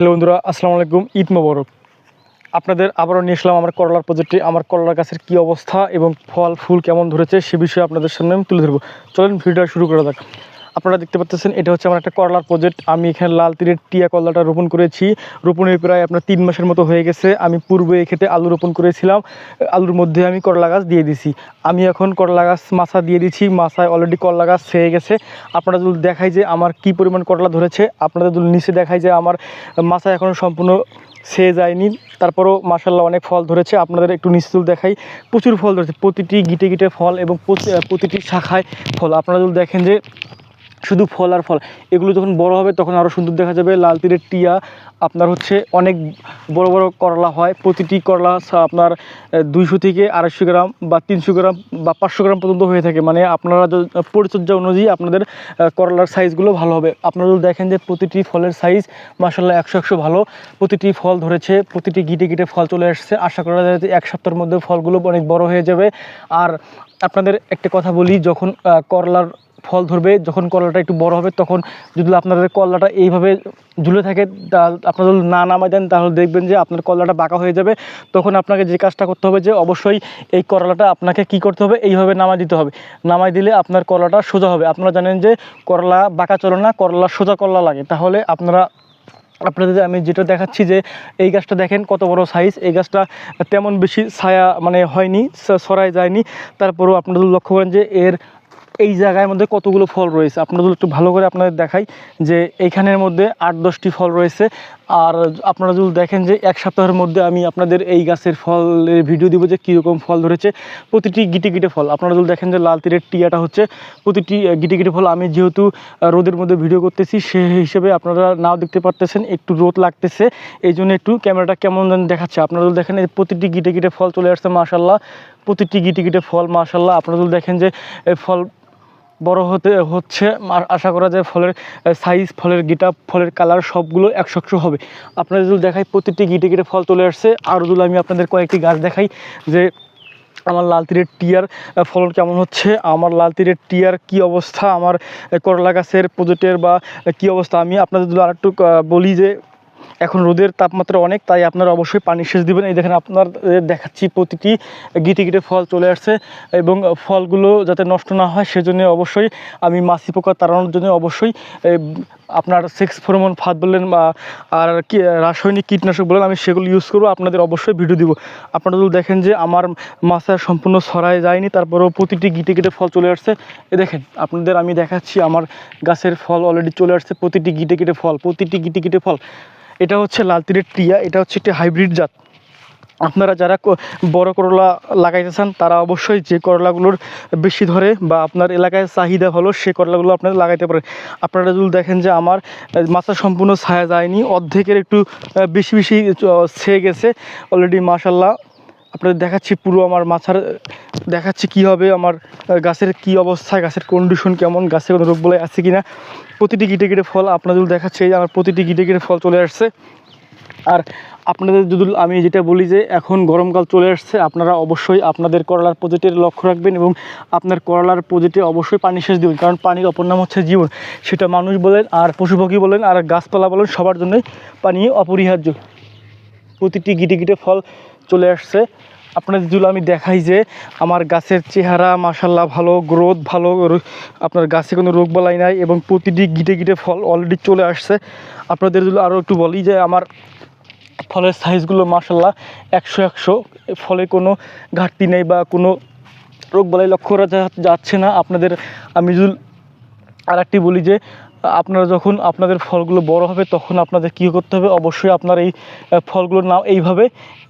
Hello বন্ধুরা, আসসালামু আলাইকুম। ঈদ মোবারক। আপনাদের আবারও নিয়ে এসলাম আমার করলার প্রজেক্টে আমার করলার গাছের কী অবস্থা এবং ফল, ফুল কেমন ধরেছে সে বিষয়ে আপনাদের সামনে আমি তুলে ধরবো। চলেন ভিডিওটা শুরু করা যাক। আপনারা দেখতে পাচ্ছেন, এটা হচ্ছে আমার একটা করলার প্রজেক্ট আমি এখানে লাল তীরের টিয়া করলাটা রোপণ করেছি। রোপণের প্রায় আপনার তিন মাসের মতো হয়ে গেছে। আমি পূর্বে ক্ষেত্রে আলু রোপণ করেছিলাম। আলুর মধ্যে আমি করলা গাছ দিয়ে দিছি। আমি এখন করলা গাছ মাছা দিয়ে দিচ্ছি মাছায় অলরেডি করলা গাছ হয়ে গেছে। আপনারা যদি দেখাই যে আমার কি পরিমাণ করলা ধরেছে, আপনাদের যদি নিচে দেখাই যে আমার মাছা এখনও সম্পূর্ণ সে যায়নি। তারপরও মাসাল্লাহ অনেক ফল ধরেছে। আপনাদের একটু নিশ্চল দেখাই। প্রচুর ফল ধরেছে। প্রতিটি গিটে গিটে ফল এবং প্রতিটি শাখায় ফল। আপনারা যদি দেখেন যে শুধু ফল আর ফল। এগুলো যখন বড় হবে, তখন আরও সুন্দর দেখা যাবে। লাল তীরের টিয়া, আপনার হচ্ছে অনেক বড় বড় করলা হয়। প্রতিটি করলা আপনার দুইশো থেকে আড়াইশো গ্রাম বা তিনশো গ্রাম বা পাঁচশো গ্রাম পর্যন্ত হয়ে থাকে। মানে আপনারা পরিচর্যা অনুযায়ী আপনাদের করলার সাইজগুলো ভালো হবে। আপনারা যদি দেখেন যে প্রতিটি ফলের সাইজ মাসাল্লাহ একশো একশো ভালো। প্রতিটি ফল ধরেছে, প্রতিটি গিটে গিটে ফল চলে আসছে। আশা করা যায় এক সপ্তাহের মধ্যে ফলগুলো অনেক বড় হয়ে যাবে। আর আপনাদের একটা কথা বলি, যখন করলার ফল ধরবে, যখন কলাটা একটু বড় হবে, তখন যদি আপনাদের কলাটা এইভাবে ঝুলে থাকে, তা আপনারা যদি না নামায় দেন, তাহলে দেখবেন যে আপনার কলাটা বাঁকা হয়ে যাবে। তখন আপনাকে যে কাজটা করতে হবে যে অবশ্যই এই করলাটা আপনাকে কি করতে হবে? এইভাবে নামাই দিতে হবে। নামাই দিলে আপনার কলাটা সোজা হবে। আপনারা জানেন যে করলা বাঁকা চলে না, করলা সোজা করলা লাগে। তাহলে আপনারা, আপনাদের আমি যেটা দেখাচ্ছি যে এই গাছটা দেখেন কত বড় সাইজ এই গাছটা তেমন বেশি ছায়া মানে হয়নি, স- ছড়ায় যায়নি। তারপরেও আপনারা লক্ষ্য করেন যে এর এই জায়গার মধ্যে কতগুলো ফল রয়েছে? আপনাদের একটু ভালো করে আপনাদের দেখাই যে এইখানের মধ্যে আট দশটি ফল রয়েছে। আর আপনারা যদি দেখেন যে এক সপ্তাহের মধ্যে আমি আপনাদের এই গাছের ফলের ভিডিও দিব যে কীরকম ফল ধরেছে, প্রতিটি গিটে গিটে ফল। আপনারা যদি দেখেন যে লাল তীরের টিয়াটা হচ্ছে প্রতিটি গিটে গিটে ফল। আমি যেহেতু রোদের মধ্যে ভিডিও করতেছি, সে হিসেবে আপনারা নাও দেখতে পারতেছেন, একটু রোদ লাগতেছে। এই জন্য একটু ক্যামেরাটা কেমন দেখাচ্ছে। আপনারা যদি দেখেন প্রতিটি গিটে গিটে ফল চলে আসছে মাশাল্লাহ প্রতিটি গিটে গিটে ফল মাশাল্লাহ আপনারা যদি দেখেন যে ফল বড় হতে হচ্ছে। আশা করা যায় ফলের সাইজ ফলের গিটা ফলের কালার সবগুলো একশো একশো হবে। আপনাদের যদি দেখাই প্রতিটি গিটে গিটে ফল চলে আসছে আর যদি আমি আপনাদের কয়েকটি গাছ দেখাই যে আমার লাল তীরের টিয়ার ফলন কেমন হচ্ছে, আমার লাল তীরের টিয়ার কি অবস্থা, আমার করলা গাছের প্রজেক্টের বা কি অবস্থা, আমি আপনাদের যদি আরেকটু বলি যে এখন রোদের তাপমাত্রা অনেক, তাই আপনারা অবশ্যই পানি সেচ দিবেন। এই দেখেন আপনার দেখাচ্ছি প্রতিটি গিটে গিটে ফল চলে আসছে এবং ফলগুলো যাতে নষ্ট না হয় সেজন্য অবশ্যই আমি মাছি পোকা তাড়ানোর জন্য অবশ্যই আপনার সেক্স ফরমন ফাঁদ বললেন বা, আর কি, রাসায়নিক কীটনাশক বলেন আমি সেগুলো ইউজ করব। আপনাদের অবশ্যই ভিডিও দিব। আপনারা যদি দেখেন যে আমার মাছা সম্পূর্ণ ছড়ায় যায়নি, তারপরেও প্রতিটি গিটে গিটে ফল চলে আসছে। এ দেখেন, আপনাদের আমি দেখাচ্ছি আমার গাছের ফল অলরেডি চলে আসছে, প্রতিটি গিটে গিটে ফল, প্রতিটি গিটে গিটে ফল। এটা হচ্ছে লাল তীরের টিয়া, এটা হচ্ছে একটি হাইব্রিড জাত। আপনারা যারা বড় করলা লাগাইতে চান তারা অবশ্যই যে করলাগুলোর বেশি ধরে বা আপনার এলাকায় চাহিদা হলো, সে করলাগুলো আপনারা লাগাইতে পারেন। আপনারা যদি দেখেন যে আমার মাথা সম্পূর্ণ ছায়া যায়নি, অর্ধেকের একটু বেশি বেশি ছেয়ে গেছে। অলরেডি মাশাল্লাহ আপনাদের দেখাচ্ছি পুরো আমার মাথার, দেখাচ্ছি কি হবে, আমার গাছের কি অবস্থা, গাছের কন্ডিশন কেমন, গাছে কোনো রোগ বলে আছে কি না প্রতিটি গিটে গিটে ফল আপনাদের দেখাচ্ছে, এই আমার প্রতিটি গিটে গিটে ফল চলে আসছে। আর আপনাদের যদি আমি যেটা বলি যে, এখন গরমকাল চলে আসছে, আপনারা অবশ্যই আপনাদের করলার প্রজেক্টের লক্ষ্য রাখবেন এবং আপনার করলার প্রজেক্টে অবশ্যই পানি সেচ দেবেন, কারণ পানির অপর নাম হচ্ছে জীবন। সেটা মানুষ বলেন, আর পশু পাখি বলেন, আর গাছপালা বলেন, সবার জন্যই পানি অপরিহার্য। প্রতিটি গিটে গিটে ফল চলে আসছে। আপনাদের যদি আমি দেখাই যে আমার গাছের চেহারা মাসাল্লাহ ভালো গ্রোথ ভালো আপনার গাছে কোনো রোগ বালাই নাই এবং প্রতিটি গিটে গিটে ফল অলরেডি চলে আসছে। আপনাদের যদি আরও একটু বলি যে আমার ফলের সাইজগুলো মাসাল্লাহ একশো একশো। ফলে কোনো ঘাটতি নেই বা কোনো রোগ বালাই লক্ষ্য করা যাচ্ছে না। আপনাদের আমি আর একটি বলি যে, আপনারা যখন আপনাদের ফলগুলো বড় হবে তখন আপনাদের কী করতে হবে? অবশ্যই আপনার এই ফলগুলো না এইভাবে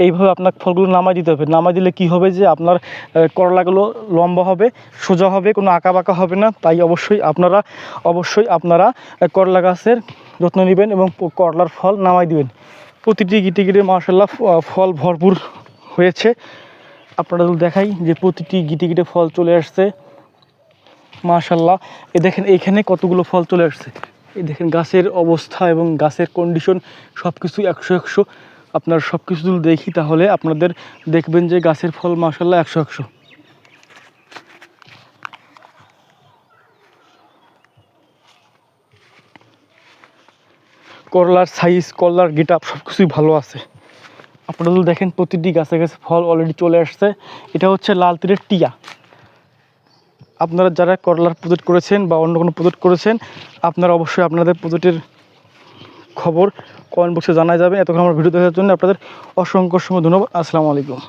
এইভাবে আপনার ফলগুলো নামাই দিতে হবে। নামাই দিলে কি হবে যে, আপনার করলাগুলো লম্বা হবে, সোজা হবে, কোনো আঁকা বাঁকা হবে না। তাই অবশ্যই আপনারা অবশ্যই আপনারা করলা গাছের যত্ন নেবেন এবং করলার ফল নামাই দিবেন। প্রতিটি গিটে গিটে মার্শাল্লাহ ফল ভরপুর হয়েছে। আপনারা দেখাই যে, প্রতিটি গিটে গিটে ফল চলে আসছে। মাশাল্লাহ এ দেখেন, এইখানে কতগুলো ফল চলে আসছে। এই দেখেন, গাছের অবস্থা এবং গাছের কন্ডিশন সব কিছু একশো একশো। আপনার সব কিছু যদি দেখি, তাহলে আপনাদের দেখবেন যে গাছের ফল মাশাল্লাহ একশো একশো। করলার সাইজ করলার গেট আপ সব কিছুই ভালো আছে। আপনারা দেখেন, প্রতিটি গাছে গাছে ফল অলরেডি চলে আসছে। এটা হচ্ছে লাল তীরের টিয়া। আপনারা যারা করলার প্রজেক্ট করেছেন বা অন্য কোনো প্রজেক্ট করেছেন, আপনারা অবশ্যই আপনাদের প্রজেক্টের খবর কমেন্ট বক্সে জানা যাবে এতক্ষণ আমার ভিডিও দেখার জন্য আপনাদের অসংখ্য অসংখ্য ধন্যবাদ। আসসালামু আলাইকুম।